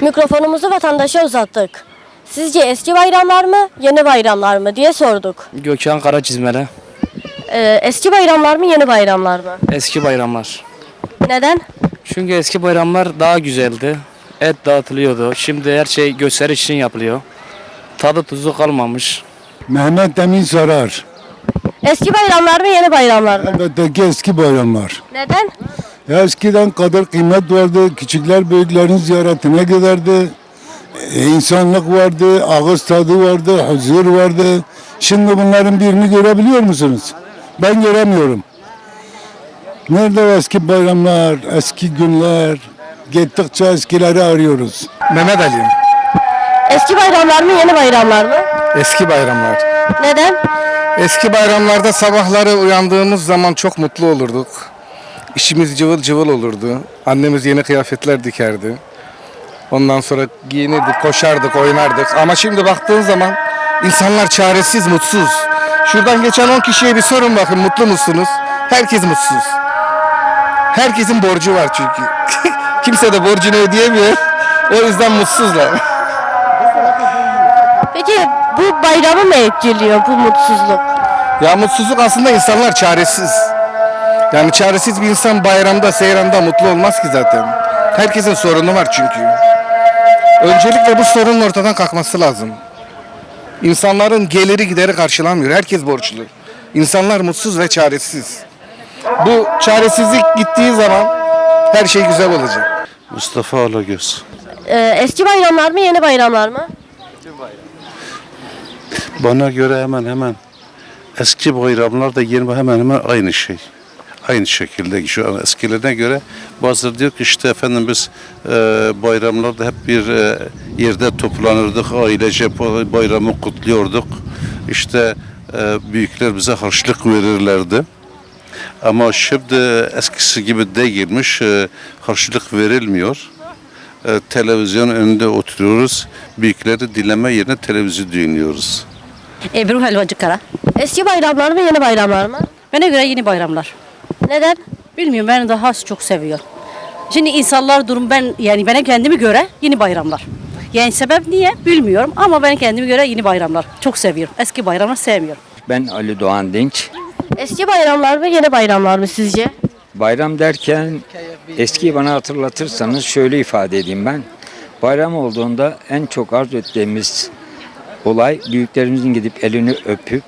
Mikrofonumuzu vatandaşa uzattık. Sizce eski bayramlar mı, yeni bayramlar mı diye sorduk. Gökhan Kara çizmeli. Ee, eski bayramlar mı, yeni bayramlar mı? Eski bayramlar. Neden? Çünkü eski bayramlar daha güzeldi. Et dağıtılıyordu. Şimdi her şey gösteriş için yapılıyor. Tadı tuzu kalmamış. Mehmet Emin Sarar. Eski bayramlar mı, yeni bayramlar mı? Elbette ki eski bayramlar. Neden? Ya eskiden kadar kıymet vardı. Küçükler büyüklerin ziyaretine giderdi. E, insanlık vardı, ağız tadı vardı, huzur vardı. Şimdi bunların birini görebiliyor musunuz? Ben göremiyorum. Nerede eski bayramlar, eski günler? Gittikçe eskileri arıyoruz. Mehmet Ali. Eski bayramlar mı, yeni bayramlar mı? Eski bayramlar. Neden? Eski bayramlarda sabahları uyandığımız zaman çok mutlu olurduk. İşimiz cıvıl cıvıl olurdu. Annemiz yeni kıyafetler dikerdi. Ondan sonra giyinirdik, koşardık, oynardık. Ama şimdi baktığın zaman insanlar çaresiz, mutsuz. Şuradan geçen 10 kişiye bir sorun bakın mutlu musunuz? Herkes mutsuz. Herkesin borcu var çünkü. Kimse de borcunu ödeyemiyor. O yüzden mutsuzlar. Peki bu bayramı mı etkiliyor bu mutsuzluk? Ya mutsuzluk aslında insanlar çaresiz. Yani çaresiz bir insan bayramda, seyranda mutlu olmaz ki zaten. Herkesin sorunu var çünkü. Öncelikle bu sorunun ortadan kalkması lazım. İnsanların geliri gideri karşılanmıyor. Herkes borçlu. İnsanlar mutsuz ve çaresiz. Bu çaresizlik gittiği zaman her şey güzel olacak. Mustafa Alagöz. Ee, eski bayramlar mı, yeni bayramlar mı? Bana göre hemen hemen eski bayramlar da yeni hemen hemen aynı şey. Aynı şekilde şu an eskilerine göre bazıları diyor ki işte efendim biz e, bayramlarda hep bir e, yerde toplanırdık ailece ba- bayramı kutluyorduk. İşte e, büyükler bize harçlık verirlerdi. Ama şimdi eskisi gibi değilmiş. E, harçlık verilmiyor. E, televizyon önünde oturuyoruz. Büyükleri dinleme yerine televizyon dinliyoruz. Ebru Helvacı Kara. Eski bayramlar mı, yeni bayramlar mı? Bana göre yeni bayramlar. Neden? Bilmiyorum ben daha çok seviyorum. Şimdi insanlar durum ben yani bana kendimi göre yeni bayramlar. Yani sebep niye bilmiyorum ama ben kendimi göre yeni bayramlar. Çok seviyorum. Eski bayramları sevmiyorum. Ben Ali Doğan Dinç. Eski bayramlar mı, yeni bayramlar mı sizce? Bayram derken eskiyi bana hatırlatırsanız şöyle ifade edeyim ben. Bayram olduğunda en çok arzu ettiğimiz olay büyüklerimizin gidip elini öpüp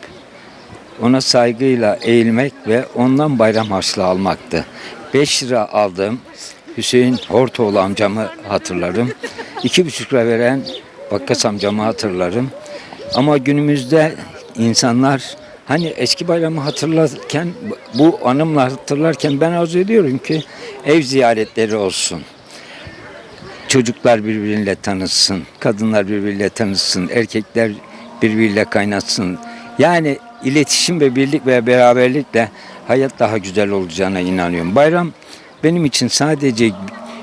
ona saygıyla eğilmek ve ondan bayram harçlığı almaktı. 5 lira aldığım Hüseyin Hortoğlu amcamı hatırlarım. 2,5 lira veren Bakkas amcamı hatırlarım. Ama günümüzde insanlar hani eski bayramı hatırlarken bu anımla hatırlarken ben arzu ediyorum ki ev ziyaretleri olsun. Çocuklar birbiriyle tanışsın, kadınlar birbiriyle tanışsın, erkekler birbiriyle kaynatsın. Yani iletişim ve birlik ve beraberlikle hayat daha güzel olacağına inanıyorum. Bayram benim için sadece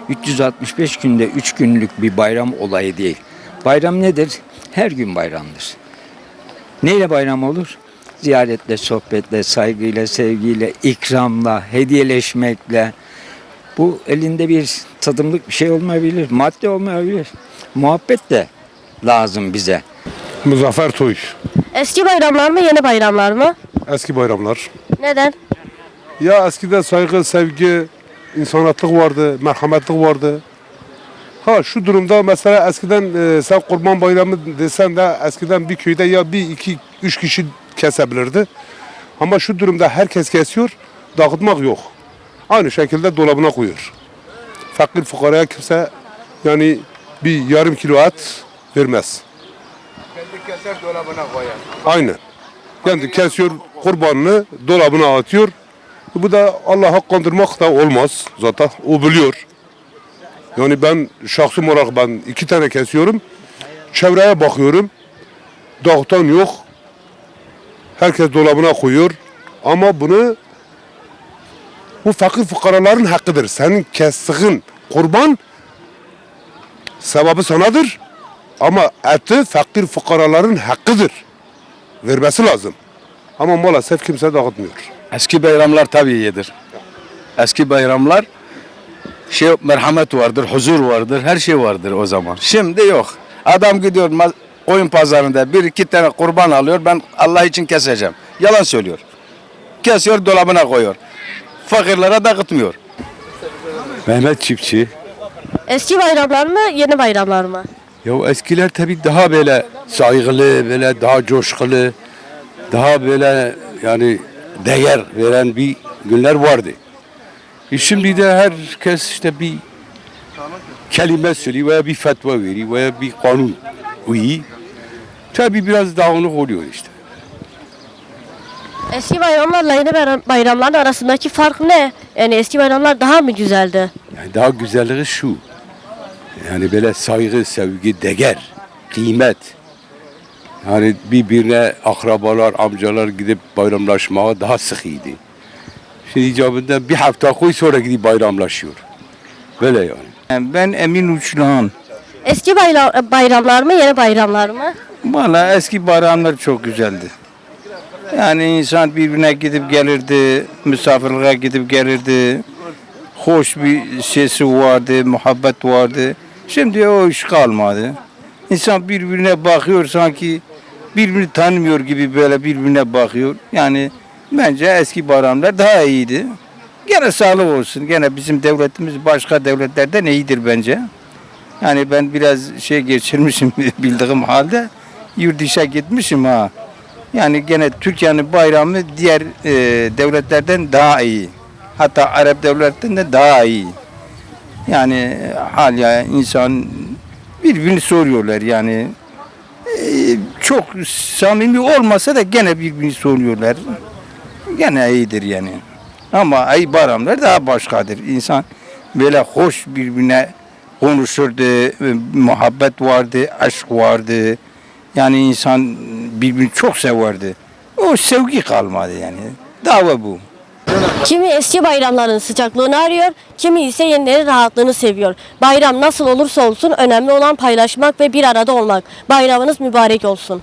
365 günde 3 günlük bir bayram olayı değil. Bayram nedir? Her gün bayramdır. Neyle bayram olur? Ziyaretle, sohbetle, saygıyla, sevgiyle, ikramla, hediyeleşmekle. Bu elinde bir tadımlık bir şey olmayabilir, madde olmayabilir. Muhabbet de lazım bize. Muzaffer Toy. Eski bayramlar mı, yeni bayramlar mı? Eski bayramlar. Neden? Ya eskiden saygı, sevgi, insanatlık vardı, merhametlik vardı. Ha şu durumda mesela eskiden e, sen kurban bayramı desen de eskiden bir köyde ya bir iki üç kişi kesebilirdi. Ama şu durumda herkes kesiyor, dağıtmak yok. Aynı şekilde dolabına koyuyor. Fakir fukaraya kimse yani bir yarım kilo et vermez. Aynen. Kendi kesiyor kurbanını dolabına atıyor. Bu da Allah'a kandırmak da olmaz zaten. O biliyor. Yani ben şahsım olarak ben iki tane kesiyorum. Çevreye bakıyorum. Dağıtan yok. Herkes dolabına koyuyor. Ama bunu bu fakir fukaraların hakkıdır. Senin kestiğin kurban sevabı sanadır. Ama eti fakir fukaraların hakkıdır. Vermesi lazım. Ama maalesef kimse dağıtmıyor. Eski bayramlar tabii iyidir. Eski bayramlar şey merhamet vardır, huzur vardır, her şey vardır o zaman. Şimdi yok. Adam gidiyor koyun pazarında bir iki tane kurban alıyor. Ben Allah için keseceğim. Yalan söylüyor. Kesiyor dolabına koyuyor. Fakirlere dağıtmıyor. Mehmet Çiftçi. Eski bayramlar mı, yeni bayramlar mı? Ya eskiler tabii daha böyle saygılı, böyle daha coşkulu, daha böyle yani değer veren bir günler vardı. E şimdi de herkes işte bir kelime söylüyor veya bir fetva veriyor veya bir kanun uyuyor. Tabii biraz dağınık oluyor işte. Eski bayramlarla yeni bayram- bayramların arasındaki fark ne? Yani eski bayramlar daha mı güzeldi? Yani daha güzelliği şu. Yani böyle saygı, sevgi, değer, kıymet. Yani birbirine akrabalar, amcalar gidip bayramlaşmaya daha sıkıydı. Şimdi icabında bir hafta koy sonra gidip bayramlaşıyor. Böyle yani. Ben Emin Uçlan. Eski bayra- bayramlar mı, yeni bayramlar mı? Valla eski bayramlar çok güzeldi. Yani insan birbirine gidip gelirdi, misafirliğe gidip gelirdi. Hoş bir sesi vardı, muhabbet vardı. Şimdi o iş kalmadı. İnsan birbirine bakıyor sanki birbirini tanımıyor gibi böyle birbirine bakıyor. Yani bence eski bayramlar daha iyiydi. Gene sağlık olsun. Gene bizim devletimiz başka devletlerden iyidir bence. Yani ben biraz şey geçirmişim bildiğim halde yurt dışa gitmişim ha. Yani gene Türkiye'nin bayramı diğer e, devletlerden daha iyi. Hatta Arap devletlerinden de daha iyi. Yani hala insan birbirini soruyorlar yani. E, çok samimi olmasa da gene birbirini soruyorlar. Gene iyidir yani. Ama ay bayramlar daha başkadır. İnsan böyle hoş birbirine konuşurdu, e, muhabbet vardı, aşk vardı. Yani insan birbirini çok severdi. O sevgi kalmadı yani. Dava bu. Kimi eski bayramların sıcaklığını arıyor, kimi ise yenilerin rahatlığını seviyor. Bayram nasıl olursa olsun önemli olan paylaşmak ve bir arada olmak. Bayramınız mübarek olsun.